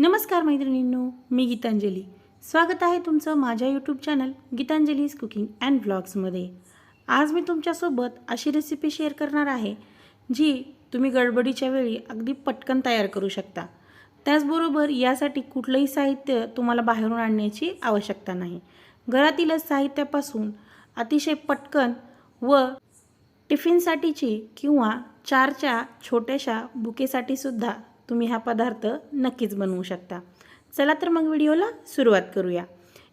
नमस्कार मैत्रिणींनो मी गीतांजली. स्वागत आहे तुमचं माझ्या YouTube channel Geetanjali's cooking and ब्लॉग्समध्ये आज मी तुमच्यासोबत अशी रेसिपी शेअर करणार आहे जी तुम्ही गडबडीच्या वेळी अगदी पटकन तयार करू शकता. त्याचबरोबर यासाठी कुठलंही साहित्य तुम्हाला बाहेरून आणण्याची आवश्यकता नाही. घरातीलच साहित्यापासून अतिशय पटकन व टिफिनसाठीची किंवा चारच्या छोट्याशा बुकेसाठी सुद्धा तुम्ही हा पदार्थ नक्कीच बनवू शकता. चला तर मग व्हिडिओला सुरुवात करूया.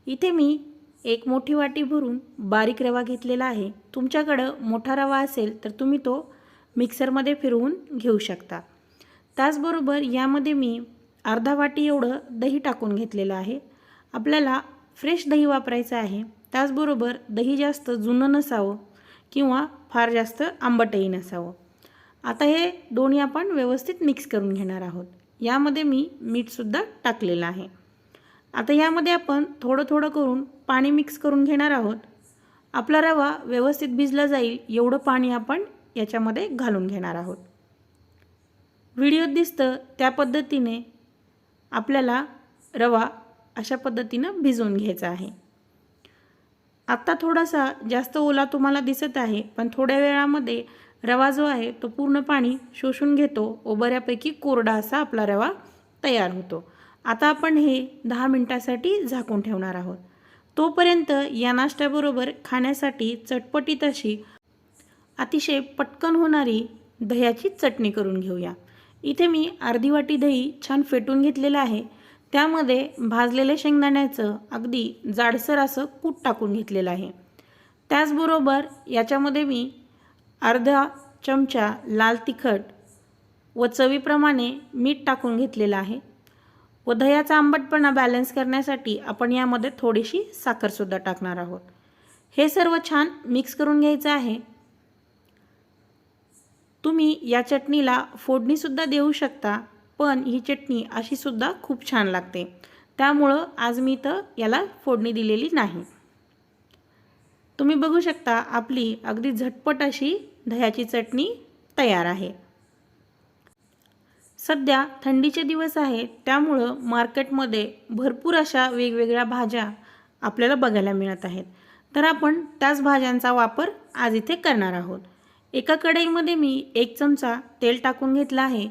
इथे मी एक मोठी वाटी भरून बारीक रवा घेतलेला आहे. तुमच्याकडं मोठा रवा असेल तर तुम्ही तो मिक्सरमध्ये फिरवून घेऊ शकता. त्याचबरोबर यामध्ये मी अर्धा वाटी एवढं दही टाकून घेतलेलं आहे. आपल्याला फ्रेश दही वापरायचं आहे. त्याचबरोबर दही जास्त जुनं नसावं किंवा फार जास्त आंबटही नसावं. आता हे दोन्ही आपण व्यवस्थित मिक्स करून घेणार आहोत. यामध्ये मी मीठसुद्धा टाकलेलं आहे. आता यामध्ये आपण थोडं थोडं करून पाणी मिक्स करून घेणार आहोत. आपला रवा व्यवस्थित भिजला जाईल एवढं पाणी आपण याच्यामध्ये घालून घेणार आहोत. व्हिडिओत दिसतं त्या पद्धतीने आपल्याला रवा अशा पद्धतीनं भिजवून घ्यायचा आहे. आत्ता थोडासा जास्त ओला तुम्हाला दिसत आहे पण थोड्या वेळामध्ये रवा जो आहे तो पूर्ण पाणी शोषून घेतो व बऱ्यापैकी कोरडा असा आपला रवा तयार होतो. आता आपण हे दहा मिनटासाठी झाकून ठेवणार आहोत. तोपर्यंत या नाश्त्याबरोबर खाण्यासाठी चटपटीत अशी अतिशय पटकन होणारी दह्याची चटणी करून घेऊया. इथे मी अर्धी वाटी दही छान फेटून घेतलेलं आहे. त्यामध्ये भाजलेल्या शेंगदाण्याचं अगदी जाडसर असं कूट टाकून घेतलेलं आहे. त्याचबरोबर याच्यामध्ये मी अर्धा चमचा लाल तिखट व चवीप्रमाणे मीठ टाकून घेतलेलं आहे. व दह्याचा आंबटपणा बॅलन्स करण्यासाठी आपण यामध्ये थोडीशी साखरसुद्धा टाकणार आहोत. हे सर्व छान मिक्स करून घ्यायचं आहे. तुम्ही या चटणीला फोडणीसुद्धा देऊ शकता पण ही चटणी अशीसुद्धा खूप छान लागते. त्यामुळं आज मी तर याला फोडणी दिलेली नाही. तुम्ही बघू शकता आपली अगदी झटपट अशी दह्याची चटणी तयार आहे. सध्या थंडीचे दिवस आहेत त्यामुळं मार्केटमध्ये भरपूर अशा वेगवेगळ्या भाज्या आपल्याला बघायला मिळत आहेत. तर आपण त्याच भाज्यांचा वापर आज इथे करणार आहोत. एका कढईमध्ये मी एक चमचा तेल टाकून घेतला आहे.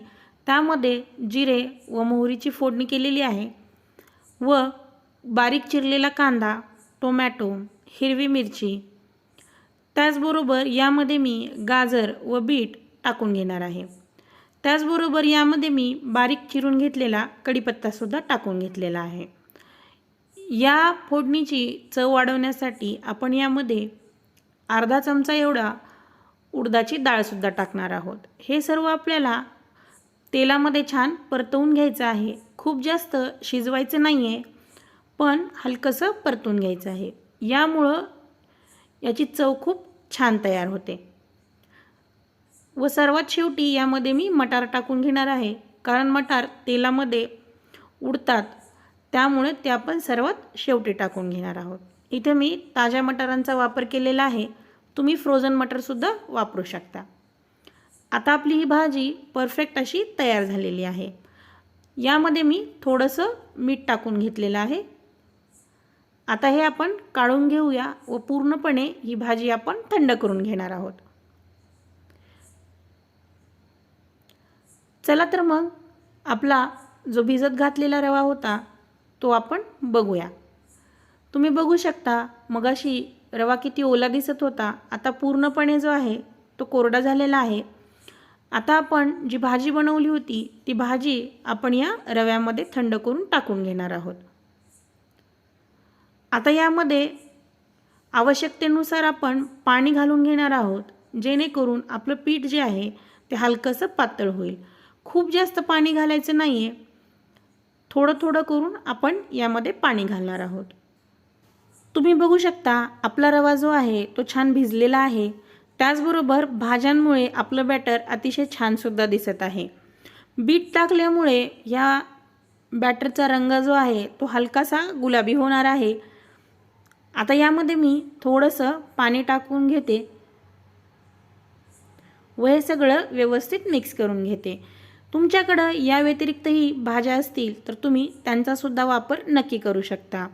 त्यामध्ये जिरे व मोहरीची फोडणी केलेली आहे व बारीक चिरलेला कांदा टोमॅटो हिरवी मिरची. त्याचबरोबर यामध्ये मी गाजर व बीट टाकून घेणार आहे. त्याचबरोबर यामध्ये मी बारीक चिरून घेतलेला कढीपत्तासुद्धा टाकून घेतलेला आहे. या फोडणीची चव वाढवण्यासाठी आपण यामध्ये अर्धा चमचा एवढा उडदाची डाळसुद्धा टाकणार आहोत. हे सर्व आपल्याला तेलामध्ये छान परतवून घ्यायचं आहे. खूप जास्त शिजवायचं नाही आहे पण हलकंसं परतून घ्यायचं आहे. यामुळं याची चव खूप छान तयार होते. व सर्वात शेवटी यामध्ये मी मटार टाकून घेणार आहे. कारण मटार तेलामध्ये उडतात. त्यामुळे ते आपण सर्वात शेवटी टाकून घेणार आहोत. इथे मी ताज्या मटारांचा वापर केलेला आहे. तुम्ही फ्रोझन मटरसुद्धा वापरू शकता. आता आपली ही भाजी परफेक्ट अशी तयार झालेली आहे. यामध्ये मी थोडंसं मीठ टाकून घेतलेलं आहे. आता हे आपण काढून घेऊया व पूर्णपणे ही भाजी आपण थंड करून घेणार आहोत. चला तर मग आपला जो भिजत घातलेला रवा होता तो आपण बघूया. तुम्ही बघू शकता मगाशी रवा किती ओला दिसत होता आता पूर्णपणे जो आहे तो कोरडा झालेला आहे. आता आपण जी भाजी बनवली होती ती भाजी आपण या रव्यामध्ये थंड करून टाकून घेणार आहोत. आता यामध्ये आवश्यकतेनुसार आपण पाणी घालून घेणार आहोत जेणेकरून आपलं पीठ जे आहे ते हलकंसं पातळ होईल. खूप जास्त पाणी घालायचं नाही आहे थोडं थोडं करून आपण यामध्ये पाणी घालणार आहोत. तुम्ही बघू शकता आपला रवा जो आहे तो छान भिजलेला आहे. त्याचबरोबर भाज्यांमुळे आपलं बॅटर अतिशय छानसुद्धा दिसत आहे. बीट टाकल्यामुळे ह्या बॅटरचा रंग जो आहे तो हलकासा गुलाबी होणार आहे. आता यामध्ये मी थोडंसं पाणी टाकून घेते. व हे सगळं व्यवस्थित मिक्स करून घेते. तुमच्याकडं या व्यतिरिक्तही भाज्या असतील तर तुम्ही त्यांचासुद्धा वापर नक्की करू शकता.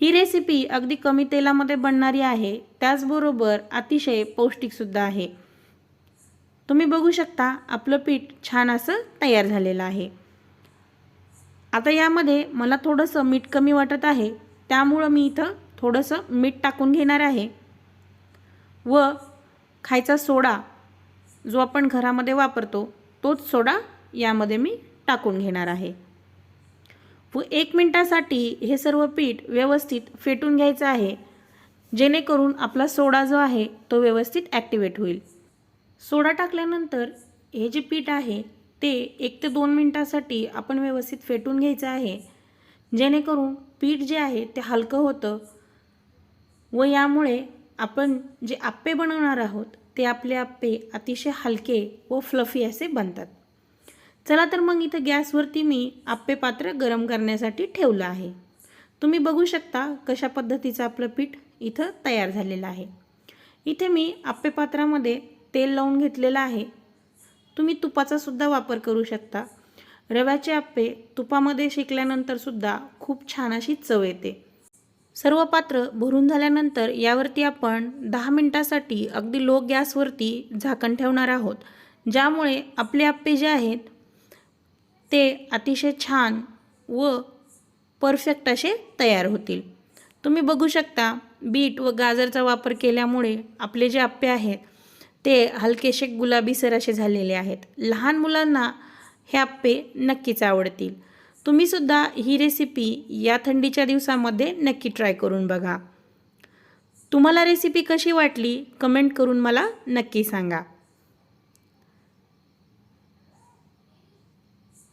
ही रेसिपी अगदी कमी तेलामध्ये बनणारी आहे. त्याचबरोबर अतिशय पौष्टिकसुद्धा आहे. तुम्ही बघू शकता आपलं पीठ छान असं तयार झालेलं आहे. आता यामध्ये मला थोडंसं मीठ कमी वाटत आहे. त्यामुळं मी इथं थोडंसं मीठ टाकून घेणार आहे. व खायचा सोडा जो आपण घरामध्ये वापरतो तोच सोडा यामध्ये मी टाकून घेणार आहे. व एक मिनटासाठी हे सर्व पीठ व्यवस्थित फेटून घ्यायचं आहे. जेणेकरून आपला सोडा जो आहे तो व्यवस्थित ॲक्टिवेट होईल. सोडा टाकल्यानंतर हे जे पीठ आहे ते एक ते दोन मिनटासाठी आपण व्यवस्थित फेटून घ्यायचं आहे. जेणेकरून पीठ जे आहे ते हलकं होतं. व यामुळे आपण जे आप्पे बनवणार आहोत ते आपले आप्पे अतिशय हलके व फ्लफी असे बनतात. चला तर मग इथं गॅसवरती मी आप्पे पात्र गरम करण्यासाठी ठेवलं आहे. तुम्ही बघू शकता कशा पद्धतीचं आपलं पीठ इथं तयार झालेलं आहे. इथे मी आप्पे पात्रामध्ये तेल लावून घेतलेलं आहे. तुम्ही तुपाचासुद्धा वापर करू शकता. रव्याचे आप्पे तुपामध्ये शेकल्यानंतरसुद्धा खूप छान अशी चव येते. सर्व पात्र भरून झाल्यानंतर यावरती आपण दहा मिनटासाठी अगदी लो गॅसवरती झाकण ठेवणार आहोत. ज्यामुळे आपले आप्पे जे आहेत ते अतिशय छान व परफेक्ट असे तयार होतील. तुम्ही बघू शकता बीट व गाजरचा वापर केल्यामुळे आपले जे आप्पे आहेत ते हलकेसे गुलाबीसर असे झालेले आहेत. लहान मुलांना हे आप्पे नक्कीच आवडतील. तुम्हीसुद्धा ही रेसिपी या थंडीच्या दिवसामध्ये नक्की ट्राय करून बघा. तुम्हाला रेसिपी कशी वाटली कमेंट करून मला नक्की सांगा.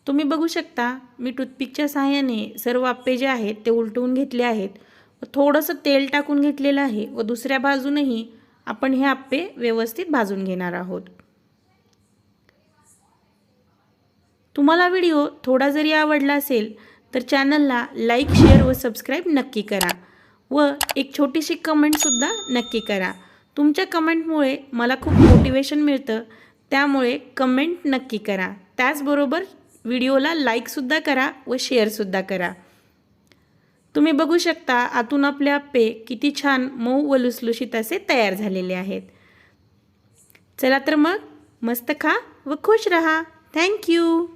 तुम्ही बघू शकता मी टूथपिकच्या सहाय्याने सर्व आप्पे जे आहेत ते उलटवून घेतले आहेत. व थोडंसं तेल टाकून घेतलेलं आहे व दुसऱ्या बाजूनही आपण हे आप्पे व्यवस्थित भाजून घेणार आहोत. तुम्हाला व्हिडिओ थोडा जरी आवडला असेल तर चॅनलला लाईक शेअर व सबस्क्राईब नक्की करा व एक छोटीशी कमेंटसुद्धा नक्की करा. तुमच्या कमेंटमुळे मला खूप मोटिवेशन मिळतं त्यामुळे कमेंट नक्की करा. त्याचबरोबर व्हिडिओला लाईकसुद्धा करा व शेअरसुद्धा करा. तुम्ही बघू शकता आतून आपले आप्पे किती छान मऊ व लुसलुशीत असे तयार झालेले आहेत. चला तर मग मस्त खा व खुश रहा. थँक्यू